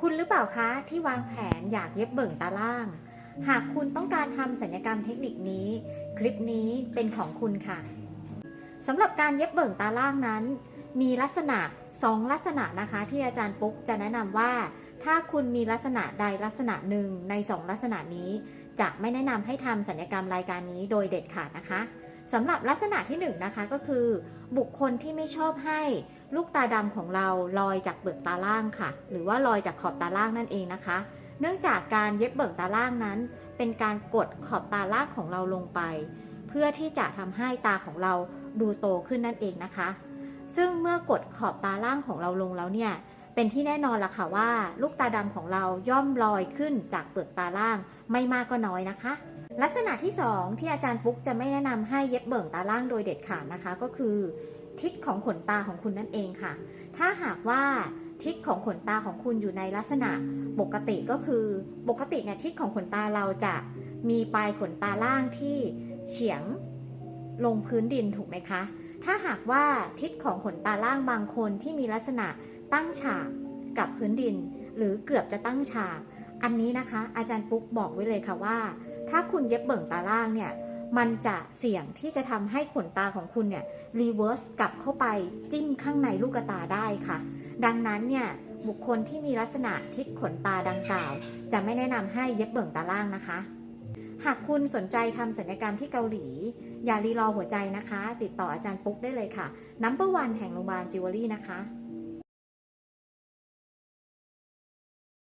คุณหรือเปล่าคะที่วางแผนอยากเย็บเบิ่งตาล่าง หากคุณต้องการทำสัญญกรรมเทคนิคนี้ คลิปนี้เป็นของคุณค่ะสำหรับการเย็บเบิ่งตาล่างนั้น มีลักษณะ 2 ลักษณะนะคะ ที่อาจารย์ปุ๊กจะแนะนำว่า ถ้าคุณมีลักษณะใดลักษณะหนึ่งใน 2 ลักษณะนี้ จะไม่แนะนำให้ทำสัญญกรรมรายการนี้โดยเด็ดขาดนะคะสำหรับลักษณะที่1นงนะคะก็คือ บุคคลที่ไม่ชอบให้ ลูกตาดำของเราลอยจากเบิกตาล่างค่ะ หรือว่าลอยจากขอบตาล่างนั่นเองนะคะ เนื่องจากการเย็บเบิกตาล่างนั้น เป็นการกดขอบตาล่างของเราลงไป เพื่อที่จะทำให้ตาของเราดูโตขึ้นนั่นเองนะคะ ซึ่งเมื่อกดขอบตาล่างของเราลงแล้วเนี่ยเป็นที่แน่นอนละค่ะว่า ลูกตาดำของเราย่อมลอยขึ้นจากเปลือกตาล่างไม่มากก็น้อยนะคะ ลักษณะที่ 2 ที่อาจารย์ปุ๊กจะไม่แนะนำให้เย็บเบิ่งตาล่างโดยเด็ดขาดนะคะก็คือ ทิศของขนตาของคุณนั่นเองค่ะ ถ้าหากว่าทิศของขนตาของคุณอยู่ในลักษณะปกติก็คือปกติเนี่ยทิศของขนตาเราจะมีปลายขนตาล่างที่เฉียงลงพื้นดินถูกไหมคะ ถ้าหากว่าทิศของขนตาล่างบางคนที่มีลักษณะตั้งฉากกับพื้นดิน หรือเกือบจะตั้งฉาก อันนี้นะคะ อาจารย์ปุ๊กบอกไว้เลยค่ะว่า ถ้าคุณเย็บเบิ่งตาล่างเนี่ย มันจะเสี่ยงที่จะทำให้ขนตาของคุณเนี่ยรีเวิร์สกลับเข้าไปจิ้มข้างในลูกตาได้ค่ะ ดังนั้นเนี่ยบุคคลที่มีลักษณะทิศขนตาดังกล่าว จะไม่แนะนำให้เย็บเบิ่งตาล่างนะคะ หากคุณสนใจทำศัลยกรรมที่เกาหลี อย่ารีรอหัวใจนะคะ ติดต่ออาจารย์ปุ๊กได้เลยค่ะนัมเบอร์วันแห่งโรงพยาบาลจิวเวลรี่นะคะ